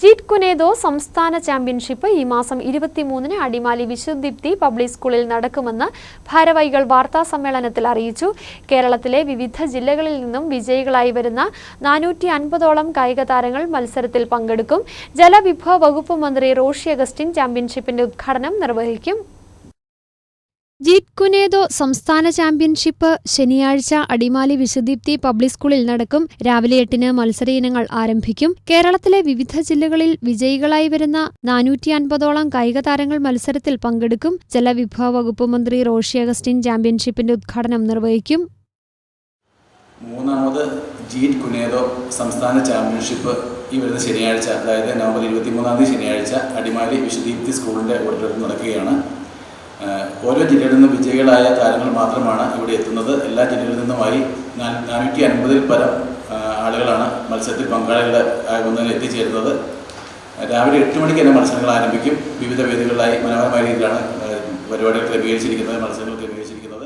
ജീറ്റ് കുനേദോ സംസ്ഥാന ചാമ്പ്യൻഷിപ്പ് ഈ മാസം ഇരുപത്തിമൂന്നിന് അടിമാലി വിശുദ്ധിപ്തി പബ്ലിക് സ്കൂളിൽ നടക്കുമെന്ന് ഭാരവാഹികൾ വാർത്താ സമ്മേളനത്തിൽ അറിയിച്ചു. കേരളത്തിലെ വിവിധ ജില്ലകളിൽ നിന്നും വിജയികളായി വരുന്ന നാനൂറ്റി അൻപതോളം കായിക താരങ്ങൾ മത്സരത്തിൽ പങ്കെടുക്കും. ജലവിഭവ വകുപ്പ് മന്ത്രി റോഷി അഗസ്റ്റിൻ ചാമ്പ്യൻഷിപ്പിന്റെ ഉദ്ഘാടനം നിർവഹിക്കും. ജീറ്റ് കുനേദോ സംസ്ഥാന ചാമ്പ്യൻഷിപ്പ് ശനിയാഴ്ച അടിമാലി വിശുദ്ദീപ്തി പബ്ലിക് സ്കൂളിൽ നടക്കും. രാവിലെ എട്ടിന് മത്സര ഇനങ്ങൾ ആരംഭിക്കും. കേരളത്തിലെ വിവിധ ജില്ലകളിൽ വിജയികളായി വരുന്ന നാനൂറ്റി അൻപതോളം കായിക താരങ്ങൾ മത്സരത്തിൽ പങ്കെടുക്കും. ജലവിഭവ വകുപ്പ് മന്ത്രി റോഷി അഗസ്റ്റിൻ ചാമ്പ്യൻഷിപ്പിന്റെ ഉദ്ഘാടനം നിർവഹിക്കും. മൂന്നാമത് ജീറ്റ് കുനേദോ സംസ്ഥാന ചാമ്പ്യൻഷിപ്പ് ഈ വരുന്ന ശനിയാഴ്ച അതായത് നവംബർ ഇരുപത്തിമൂന്നാം തീയതി ശനിയാഴ്ച അടിമാലി വിശുദീപ്തി സ്കൂളിന്റെ ഓഡിറ്റോറിയത്തിൽ നടക്കുകയാണ്. ഓരോ ജില്ലയിൽ നിന്നും വിജയികളായ താരങ്ങൾ മാത്രമാണ് ഇവിടെ എത്തുന്നത്. എല്ലാ ജില്ലകളിൽ നിന്നുമായി നാനൂറ്റി അൻപതിൽ പരം ആളുകളാണ് മത്സരത്തിൽ പങ്കാളികൾ ആകുന്നതിന് എത്തിച്ചേരുന്നത്. രാവിലെ എട്ട് മണിക്ക് തന്നെ മത്സരങ്ങൾ ആരംഭിക്കും. വിവിധ വേദികളിലായി മനോഹരമായ രീതിയിലാണ് പരിപാടികൾ ക്രമീകരിച്ചിരിക്കുന്നത് മത്സരങ്ങൾ ക്രമീകരിച്ചിരിക്കുന്നത്.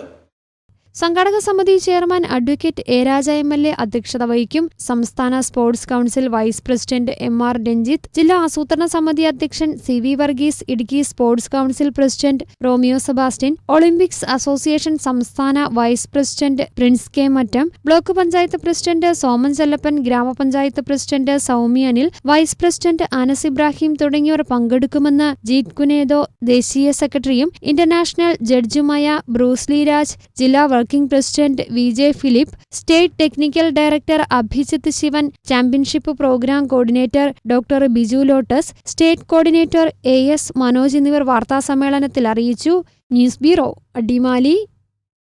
സംഘാടക സമിതി chairman advocate A Raja M L A അധ്യക്ഷത വഹിക്കും. സംസ്ഥാന sports council vice president M R Ranjith ജില്ലാ ആസൂത്രണ സമിതി അധ്യക്ഷൻ C V Varghese Idukki sports council president Romeo Sebastian Olympics association സംസ്ഥാന vice president Prince K Mattam block panchayat president Soman Chellappan ഗ്രാമപഞ്ചായത്ത് president Soumya Anil vice president Anas Ibrahim തുടങ്ങിയവർ പങ്കെടുക്കുമെന്ന് ജീത് കുനേദോ ദേശീയ സെക്രട്ടറിയും ഇന്റർനാഷണൽ ജഡ്ജുമായ ബ്രൂസ്ലി രാജ് ജില്ലാ working president V J Philip state technical director Abhijith Shivan championship programme coordinator doctor Biju Lotus state coordinator A S Manoj എന്നിവർ വാർത്താസമ്മേളനത്തിൽ അറിയിച്ചു. News bureau Adimali.